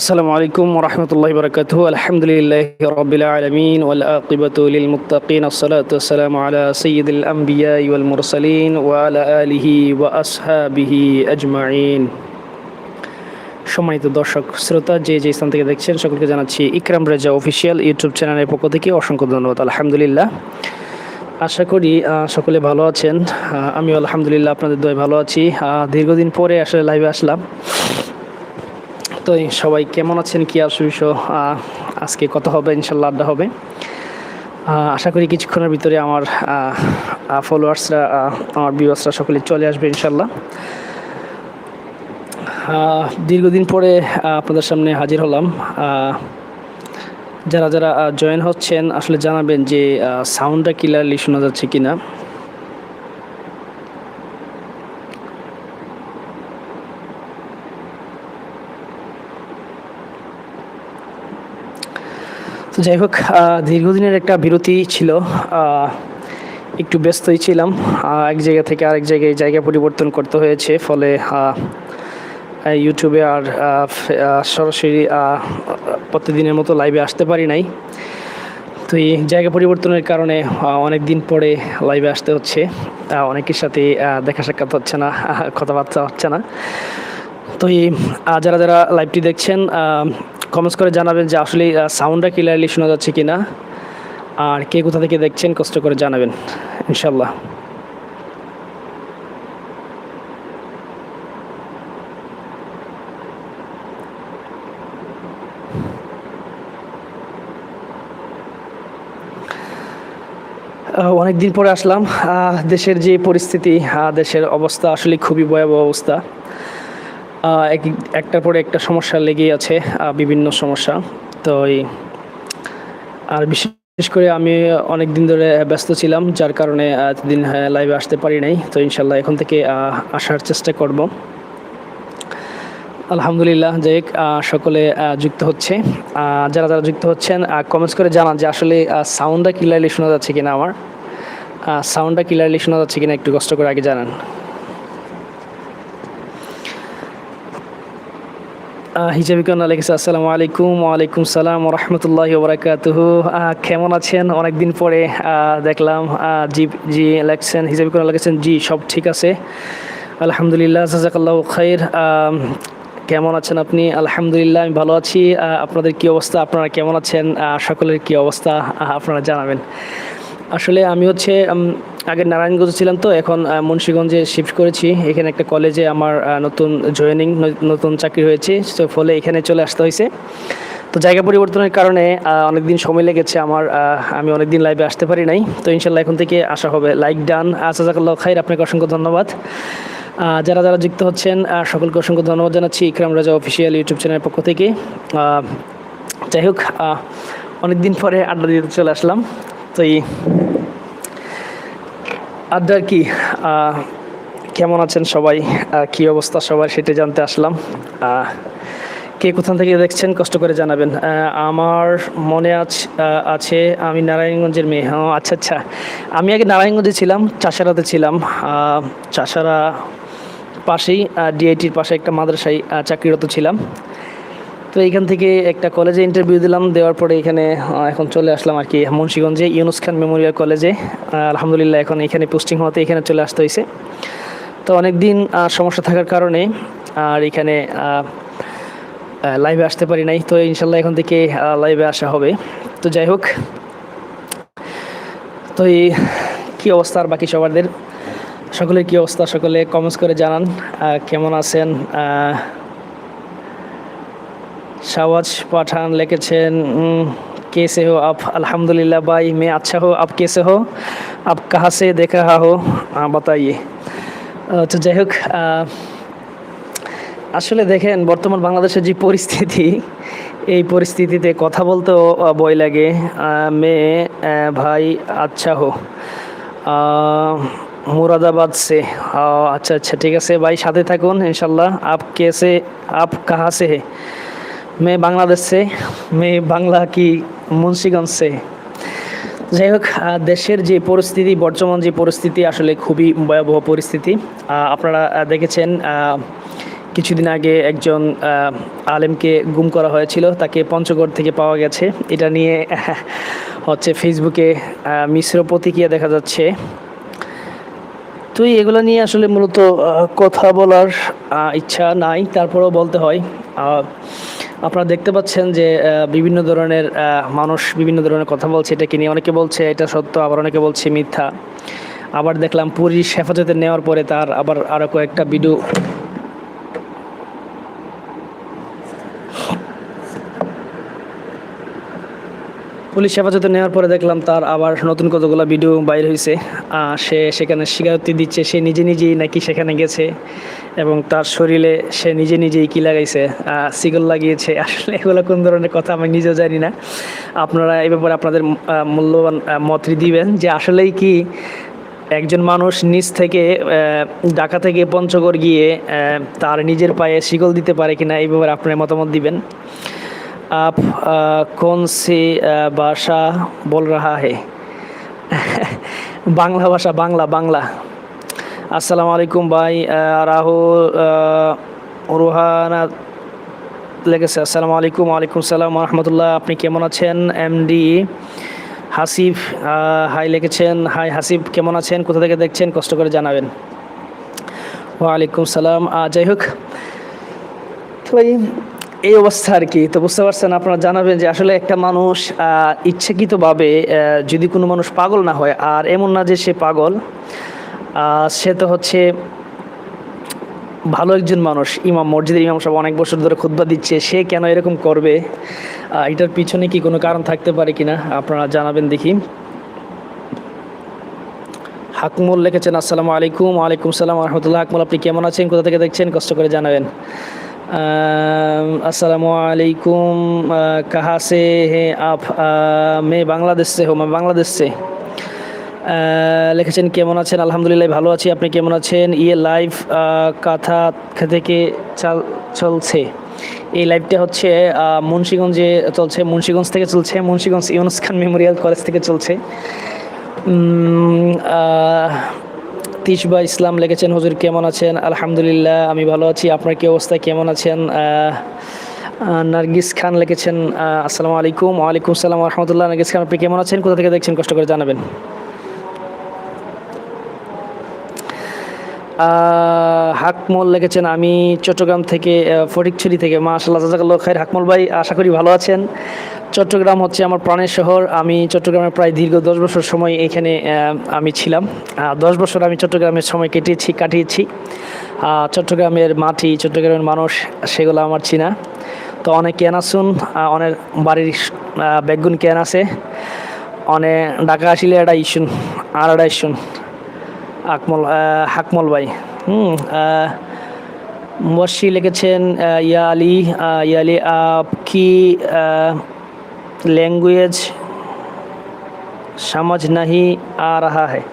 আসসালামু আলাইকুম রহমতুল্লাহ বরকাত আলহামদুলিল্লাহ রবিল আলমিন ওলাকিবতুল মুতাকিন আসসালাতাম আলা সঈদুল আম্বিয়া ইউল মুরসালিন ওয়ালা আলিহি ওয়া আসহাবিহি আজমাইন। সম্মানিত দর্শক, শ্রোতা, যে যে স্থান থেকে দেখছেন, সকলকে জানাচ্ছি ইকরাম রেজা অফিসিয়াল ইউটিউব চ্যানেলের পক্ষ থেকে অসংখ্য ধন্যবাদ। আলহামদুলিল্লাহ। আশা করি সকলে ভালো আছেন। আমি আলহামদুলিল্লাহ, আপনাদের দয় ভালো আছি। দীর্ঘদিন পরে আসলে লাইভে আসলাম। তো সবাই কেমন আছেন? কি আর বিষয় আজকে কথা হবে? ইনশাল্লাহ আড্ডা হবে। আশা করি কিছুক্ষণের ভিতরে আমার ফলোয়ার্সরা আমার ভিউয়ার্সরা সকলে চলে আসবে ইনশাল্লাহ। দীর্ঘদিন পরে আপনাদের সামনে হাজির হলাম। যারা যারা জয়েন হচ্ছেন, আসলে জানাবেন যে সাউন্ডটা ক্লিয়ারলি শোনা যাচ্ছে কিনা। তো যাই হোক দীর্ঘদিনের একটা বিরতি ছিল একটু ব্যস্তই ছিলাম এক জায়গা থেকে আরেক জায়গায় জায়গা পরিবর্তন করতে হয়েছে, ফলে ইউটিউবে আর সরাসরি প্রতিদিনের মতো লাইভে আসতে পারি নাই। তো এই জায়গা পরিবর্তনের কারণে অনেক দিন পরে লাইভে আসতে হচ্ছে অনেকের সাথে দেখা সাক্ষাৎ হচ্ছে না কথাবার্তা হচ্ছে না। তো এই যারা যারা লাইভটি দেখছেন কমেন্টস করে জানাবেন যে আসলে সাউন্ডটা ক্লিয়ারলি শোনা যাচ্ছে কি না আর কে কোথা থেকে দেখছেন, কষ্ট করে জানাবেন ইনশাল্লাহ অনেক দিন পরে আসলাম। দেশের যে পরিস্থিতি দেশের অবস্থা আসলে খুবই ভয়াবহ অবস্থা। এক একটার পরে একটা সমস্যা লেগেই আছে বিভিন্ন সমস্যা। তো এই, আর বিশেষ করে আমি অনেক দিন ধরে ব্যস্ত ছিলাম, যার কারণে এতদিন লাইভে আসতে পারি নাই। তো ইনশাল্লাহ এখন থেকে আসার চেষ্টা করব। আলহামদুলিল্লাহ, যাই সকলে যুক্ত হচ্ছে। যারা যারা যুক্ত হচ্ছেন কমেন্টস করে জানান যে আসলে সাউন্ডটা ক্লিয়ারলি শোনা যাচ্ছে কিনা আমার। সাউন্ডটা ক্লিয়ারলি শোনা যাচ্ছে কিনা একটু কষ্ট করে আগে জানান। আহ, হিজাবি কন্যা লিখেছে আসসালামু আলাইকুম ওয়ালাইকুম সালাম রহমতুল্লাহ বরাকাতুহু। কেমন আছেন? অনেক দিন পরে দেখলাম জি জি লেখছেন হিজাবি কন্যা লিখেছেন জি সব ঠিক আছে। আলহামদুলিল্লাহ জাজাকাল্লাহ খাইর। কেমন আছেন আপনি? আলহামদুলিল্লাহ আমি ভালো আছি। আপনাদের কি অবস্থা? আপনারা কেমন আছেন? সকলের কি অবস্থা? আপনারা জানাবেন। আসলে আমি হচ্ছে আগে নারায়ণগঞ্জে ছিলাম তো, এখন মুন্সিগঞ্জে শিফট করেছি। এখানে একটা কলেজে আমার নতুন জয়েনিং নতুন চাকরি হয়েছে। তো ফলে এখানে চলে আসতে হয়েছে। তো জায়গা পরিবর্তনের কারণে অনেক দিন সময় লেগেছে আমার আমি অনেক দিন লাইভে আসতে পারি নাই। তো ইনশাল্লাহ এখন থেকে আসা হবে। লাইক ডান আসাজাকাল্লাহ খাইর, আপনাকে অসংখ্য ধন্যবাদ। যারা যারা যুক্ত হচ্ছেন সকলকে অসংখ্য ধন্যবাদ জানাচ্ছি ইকরাম রাজা অফিসিয়াল ইউটিউব চ্যানেলের পক্ষ থেকে। যাই হোক অনেক দিন পরে আড্ডা দিতে চলে আসলাম। তো এই আড্ডার কি কেমন আছেন সবাই? কি অবস্থা সবার সেটা জানতে আসলাম। কে কোথান থেকে দেখছেন কষ্ট করে জানাবেন। আমার মনে আছ- আছে আমি নারায়ণগঞ্জের মেয়ে। ও আচ্ছা আচ্ছা। আমি আগে নারায়ণগঞ্জে ছিলাম, চাষারাতে ছিলাম। চাষারা পাশেই ডিআইটির পাশে একটা মাদ্রাসায় চাকরিরত ছিলাম। তো এইখান থেকে একটা কলেজে ইন্টারভিউ দিলাম, দেওয়ার পরে এখানে এখন চলে আসলাম আর কি মুন্সিগঞ্জে, ইউনুস খান মেমোরিয়াল কলেজে। আলহামদুলিল্লাহ এখন এখানে পোস্টিং হওয়াতে এখানে চলে আসতে হয়েছে। তো অনেক দিন সমস্যা থাকার কারণে আর এখানে লাইভে আসতে পারি নাই। তো ইনশাল্লাহ এখন থেকে লাইভে আসা হবে। তো যাই হোক, তো এই কী অবস্থা আর বাকি সবারদের? সকলের কী অবস্থা? সকলে কমেন্টস করে জানান। কেমন আছেন? শাওয়াজ পাঠান লিখেছেন কেসে হো আপ? আলহামদুলিল্লাহ ভাই, মে আচ্ছা হো, আপ কেসে হো? আপ कहाँ से देख হো বাতাইয়ে। তো যাই হোক আসলে দেখেন, বর্তমান বাংলাদেশের যে পরিস্থিতি, এই পরিস্থিতিতে কথা বলতেও বই লাগে। মেয়ে ভাই আচ্ছা হো। মুরাদাবাদ সে। আচ্ছা আচ্ছা ঠিক আছে ভাই, সাথে থাকুন ইনশাল্লাহ আপ কেসে আপ কাহা সে मैं बांग्लादेश से मैं বাংলা কি মুন্সিগঞ্জ সে যাই হোক আহ, দেশের যে পরিস্থিতি বর্তমান যে পরিস্থিতি আসলে খুবই ভয়াবহ পরিস্থিতি আহ, আপনারা আহ, দেখেছেন আহ, কিছুদিন আগে একজন আহ, আলেমকে গুম করা হয়েছিল তাকে পঞ্চগড় থেকে পাওয়া গেছে এটা নিয়ে হচ্ছে ফেসবুকে আহ, মিশ্র প্রতিক্রিয়া দেখা যাচ্ছে তো এগুলো নিয়ে আসলে মূলত আহ, কথা বলার আহ, ইচ্ছা নাই তারপরেও বলতে হয় আহ, আপনারা দেখতে পাচ্ছেন যে বিভিন্ন ধরনের মানুষ বিভিন্ন ধরনের কথা বলছে, এটাকে নিয়ে অনেকে বলছে এটা সত্য, আবার অনেকে বলছে মিথ্যা। আবার দেখলাম পুলিশ হেফাজতে নেওয়ার পরে তার আবার আরও কয়েকটা ভিডিও পুলিশ হেফাজতে নেওয়ার পরে দেখলাম তার আবার নতুন কতগুলো ভিডিও বাইর হয়েছে সে সেখানে স্বীকারোক্তি দিচ্ছে, সে নিজে নিজেই নাকি সেখানে গেছে এবং তার শরীরে সে নিজে নিজেই কি লাগাইছে সিগল লাগিয়েছে। আসলে এগুলো কোন ধরনের কথা আমি নিজেও জানি না। আপনারা এই ব্যাপারে আপনাদের মূল্যবান মতটি দিবেন যে আসলেই কি একজন মানুষ নিজ থেকে ঢাকা থেকে পঞ্চগড় গিয়ে তার নিজের পায়ে শিকল দিতে পারে কিনা এই ব্যাপারে আপনার মতামত দিবেন। आप आ, कौन सी आ, भाषा बोल रहा है বাংলা ভাষা বাংলা বাংলা আসসালামু আলাইকুম ভাই আহ, রাহুল আহ, রোহানা লেগেছে আসসালামু আলাইকুম ওয়ালাইকুম সালাম রহমতুল্লাহ আপনি কেমন আছেন এমডি হাসিফ আহ, হাই লিখেছেন হাই হাসিফ কেমন আছেন কোথা থেকে দেখছেন কষ্ট করে জানাবেন ওয়ালাইকুম সালাম আহ, যাই হোক তো এই অবস্থা আর কি। তো বুঝতে পারছেন, আপনারা জানাবেন যে আসলে একটা মানুষ ইচ্ছাকৃতভাবে যদি কোনো মানুষ পাগল না হয়, আর এমন না যে সে পাগল সে তো হচ্ছে ভালো একজন মানুষ, ইমাম, মসজিদের ইমাম সাহেব অনেক বছর ধরে খুদ্া দিচ্ছে, সে কেন এরকম করবে? এটার পিছনে কি কোনো কারণ থাকতে পারে কিনা, আপনারা জানাবেন দেখি। হাকমুল লিখেছেন, আসসালামু আলাইকুম, ওয়ালাইকুম সালাম রহমতুল্লাহ। হাকমুল, আপনি কেমন আছেন? কোথা থেকে দেখছেন? কষ্ট করে জানাবেন। अस्सलाम वालेकुम कहाँ से हैं आप আহ, मैं বাংলাদেশ से हूँ मैं বাংলাদেশ से আহ, লিখেছেন কেমন আছেন আলহামদুলিল্লাহ ভালো আছি আপনি কেমন আছেন ইয়ে লাইভ কথা থেকে চাল চলছে এই লাইভটা হচ্ছে আহ, মুন্সিগঞ্জে চলছে মুন্সিগঞ্জ থেকে চলছে মুন্সিগঞ্জ ইউনুস খান মেমোরিয়াল কলেজ থেকে চলছে আহ, ইসলাম লিখেছেন হুজুর কেমন আছেন? আলহামদুলিল্লাহ আমি ভালো আছি। আপনার কি অবস্থা? কেমন আছেন? নার্গিস খান লিখেছেন আসসালামু আলাইকুম। ওয়ালাইকুম সালাম রহমতুল্লাহ নার্গিস খান আপনি কেমন আছেন? কোথা থেকে দেখছেন? কষ্ট করে জানাবেন। হাকমল লিখেছেন আমি চট্টগ্রাম থেকে ফটিকছড়ি থেকে। মাশাল্লাহ জাজাকাল্লাহ খাইর। হাকমল ভাই আশা করি ভালো আছেন। চট্টগ্রাম হচ্ছে আমার প্রাণের শহর। আমি চট্টগ্রামে প্রায় দীর্ঘ দশ বছর সময় এখানে আমি ছিলাম। দশ বছর আমি চট্টগ্রামের সময় কেটেছি কাটিয়েছি। চট্টগ্রামের মাটি চট্টগ্রামের মানুষ সেগুলো আমার চিনা। তো অনেক কেন আসুন অনেক বাড়ির বেগুন কেন আছে। অনেক ডাকা আসিলে এটা ইস্যুন আর এটা ইস্যুন আকমল হাকমল ভাই হুম মুয়াশি লিখেছেন আহ, ইয়া আলী ইয়া আলী আপ কি लैंग्वेज समझ नहीं आ रहा है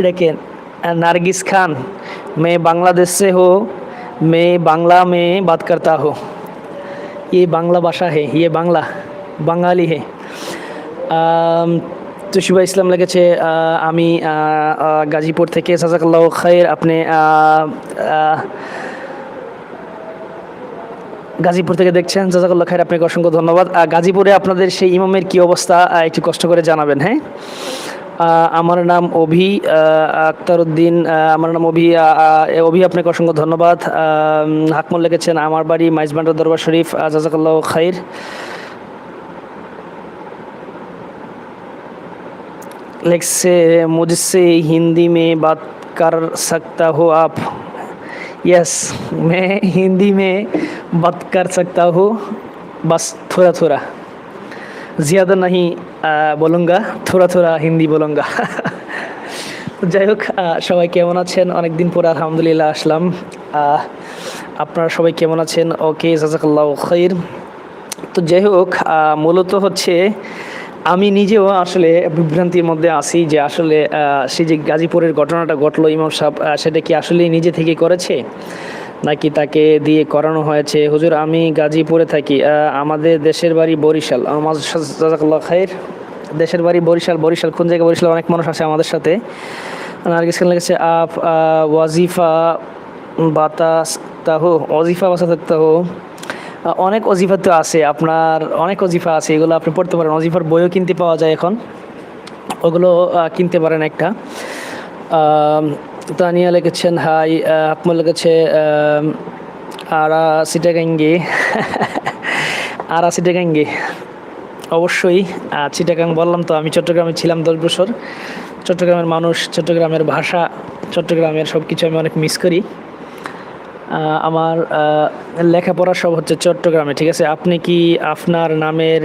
लेकिन नारगिस खान मैं बांग्लादेश से हूँ मैं बांग्ला में बात करता हूँ ये बांग्ला भाषा है ये बांग्ला बंगाली है আম, তুষিবা ইসলাম লেগেছে আহ, আমি আহ, আহ, গাজীপুর থেকে সাজাকাল্লাহ খায়ের আপনি আহ, আহ, গাজীপুর থেকে দেখছেন জাজাকাল্লাহ খায়ের আপনাকে অসংখ্য ধন্যবাদ আহ, গাজীপুরে আপনাদের সেই ইমামের কি অবস্থা আহ, একটু কষ্ট করে জানাবেন হ্যাঁ আহ, আমার নাম অভি আহ, আক্তার উদ্দিন আহ, আমার নাম অভি আহ, আহ, অভি আপনাকে অসংখ্য ধন্যবাদ আহ, হাকমল লিখেছেন আমার বাড়ি মাইজবান্ডার দরবার শরীফ আহ, জাজাকাল্লাহ খাইর लिखसे मुझसे हिंदी में बात कर सकता हो आप यस मैं हिंदी में बात कर सकता हूँ बस थोड़ा थोड़ा ज़्यादा नहीं आ, बोलूँगा थोड़ा थोड़ा हिंदी बोलूँगा তো যাই হোক আহ, সবাই কেমন আছেন অনেক দিন পরে আলহামদুলিল্লাহ আসলাম আহ, আপনারা সবাই কেমন আছেন ওকে জাজাকাল্লাহ খৈর তো যাই হোক আহ, মূলত হচ্ছে আমি নিজেও আসলে বিভ্রান্তির মধ্যে আছি যে আসলে সেই যে গাজীপুরের ঘটনাটা ঘটলো ইমাম সাহেব সেটা কি আসলেই নিজে থেকে করেছে? নাকি তাকে দিয়ে করানো হয়েছে? হুজুর, আমি গাজীপুরে থাকি আমাদের দেশের বাড়ি বরিশাল। আমার দেশের বাড়ি বরিশাল বরিশাল কোন জায়গায়? বরিশাল অনেক মানুষ আছে আমাদের সাথে। নার্গিস খান লেগেছে আপ ওয়াজিফা বাতাস তাহো, ওয়াজিফা বাসা তাহো। অনেক অজিফা তো আছে, আপনার অনেক অজিফা আছে, এগুলো আপনি পড়তে পারেন। অজিফার বইও কিনতে পাওয়া যায় এখন। ওগুলো কিনতে পারেন একটা। তানিয়া লিখেছেন, হাই আকমল লিখেছে আরা সিটাগাঙ্গি। আরা সিটাগাঙ্গি। অবশ্যই চিটাগাং বললাম তো, আমি চট্টগ্রামে ছিলাম দশ বছর। চট্টগ্রামের মানুষ, চট্টগ্রামের ভাষা, চট্টগ্রামের সব কিছু আমি অনেক মিস করি। আমার লেখাপড়া সব হচ্ছে চট্টগ্রামে, ঠিক আছে? আপনি কি আপনার নামের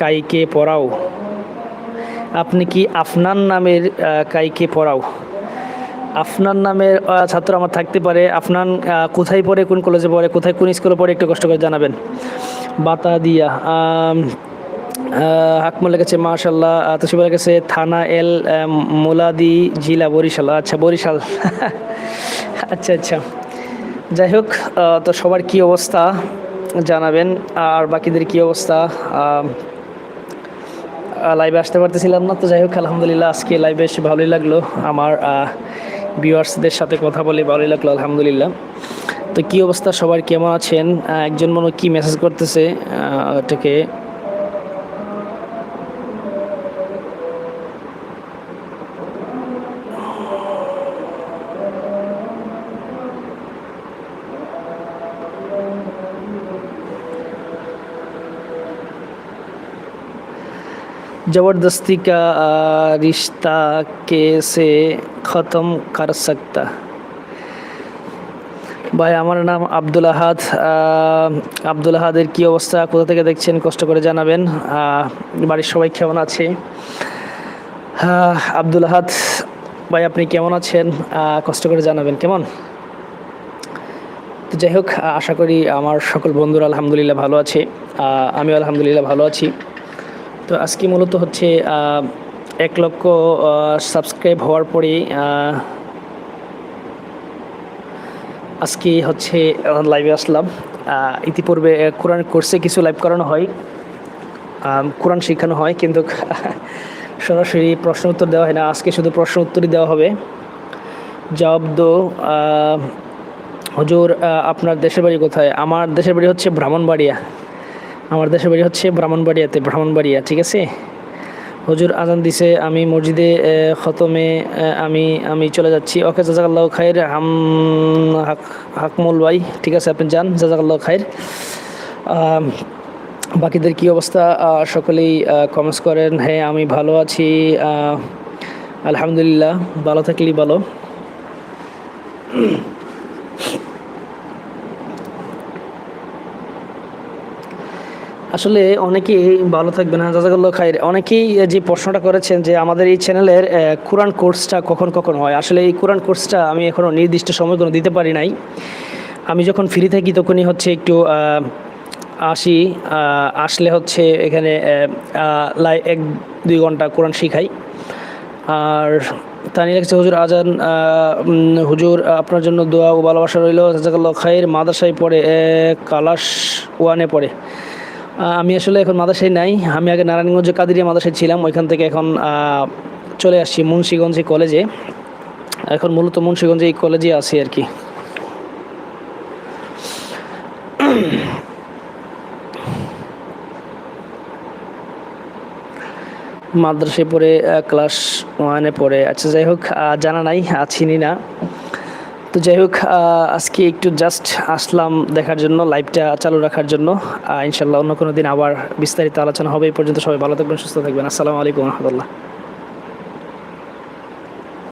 কাইকে পড়াও? আপনি কি আপনার নামের কাইকে পড়াও? আপনার নামের ছাত্র আমার থাকতে পারে, আপনার কোথায় পড়ে, কোন কলেজে পড়ে, কোথায় কোন স্কুলে পড়ে, একটু কষ্ট করে জানাবেন। বাতা দিয়া হাকমুল লেগেছে মাশাল্লাহ তুষিবা লেগেছে থানা এল মোলাদি, জিলা বরিশাল আচ্ছা বরিশাল। আচ্ছা আচ্ছা। যাই হোক তো সবার কি অবস্থা জানাবেন আর বাকিদের কি অবস্থা? লাইভে আসতে পারতেছিলাম না তো যাই হোক আলহামদুলিল্লাহ আজকে লাইভে এসে ভালোই লাগল। আমার ভিউয়ার্সদের সাথে কথা বলে ভালোই লাগল আলহামদুলিল্লাহ। তো কি অবস্থা? সবার কেমন আছেন? একজন মনে কি মেসেজ করতেছে? আহ, ज़बरदस्ती का आ, रिश्ता कैसे ख़त्म कर सकता ভাই আমার নাম আব্দুল আহাদ আহ, আব্দুল আহাদের কী অবস্থা কোথা থেকে দেখছেন কষ্ট করে জানাবেন আহ, বাড়ির সবাই কেমন আছে আহ, আব্দুল আহাদ ভাই আপনি কেমন আছেন আহ, কষ্ট করে জানাবেন কেমন তো যাই হোক আহ, আশা করি আমার সকল বন্ধুরা আলহামদুলিল্লাহ ভালো আছে আহ, আমিও আলহামদুলিল্লাহ ভালো আছি তো আজকে মূলত হচ্ছে এক লক্ষ সাবস্ক্রাইব হওয়ার পরে আজকে হচ্ছে লাইভে আসলাম। ইতিপূর্বে কোরআন কোর্সে কিছু লাইভ করানো হয়। কোরআন শেখানো হয়, কিন্তু সরাসরি প্রশ্ন উত্তর দেওয়া হয় না। আজকে শুধু প্রশ্ন উত্তরই দেওয়া হবে। জবাব দো হুজুর আপনার দেশের বাড়ি কোথায়? আমার দেশের বাড়ি হচ্ছে ব্রাহ্মণবাড়িয়া। আমার দেশের বাড়ি হচ্ছে ব্রাহ্মণবাড়িয়াতে, ব্রাহ্মণবাড়িয়া, ঠিক আছে? হজুর আজান দিছে, আমি মসজিদে খতমে আমি আমি চলে যাচ্ছি। ওকে, জাজাকাল্লাহ খাইর, হাম, হাক, হাকমুল ভাই, ঠিক আছে, আপনি যান, জাজাকাল্লাহ খাইর। বাকিদের কি অবস্থা? সকলেই কমেন্টস করেন হ্যাঁ আমি ভালো আছি আলহামদুলিল্লাহ, ভালো থাকলেই ভালো। আসলে অনেকেই ভালো থাকবে না, জাজাকাল্লাহ খাইর। অনেকেই যে প্রশ্নটা করেছেন যে আমাদের এই চ্যানেলের কোরআন কোর্সটা কখন কখন হয়। আসলে এই কোরআন কোর্সটা আমি এখনও নির্দিষ্ট সময় কোনো দিতে পারি নাই। আমি যখন ফ্রি থাকি তখনই হচ্ছে একটু আসি আসলে হচ্ছে এখানে লাই, এক, দুই ঘণ্টা কোরআন শিখাই। আর তানি লাগছে হুজুর আজান হুজুর, আপনার জন্য দোয়া ও ভালোবাসা রইল। জাজাকাল্লাহ খাইর, মাদ্রাসায় পড়ে কালাস ওয়ানে পড়ে। আমি আসলে এখন মাদ্রাসায় নাই। আমি আগে নারায়ণগঞ্জ কাদিরিয়া মাদ্রাসায় ছিলাম। ওইখান থেকে এখন চলে আসছি মুন্সীগঞ্জ কলেজে। এখন মূলত মুন্সীগঞ্জে এই কলেজে আছি আর কি। মাদ্রাসায় পড়ে ক্লাস ওয়ানে পড়ে। আচ্ছা যাই হোক জানা নাই চিনি না। তো যাই হোক আজকে একটু জাস্ট আসলাম দেখার জন্য লাইভটা চালু রাখার জন্য। ইনশাল্লাহ অন্য কোনো দিন আবার বিস্তারিত আলোচনা হবে। এই পর্যন্ত সবাই ভালো থাকবেন, সুস্থ থাকবেন। আসসালামু আলাইকুম রহমতুল্লাহ।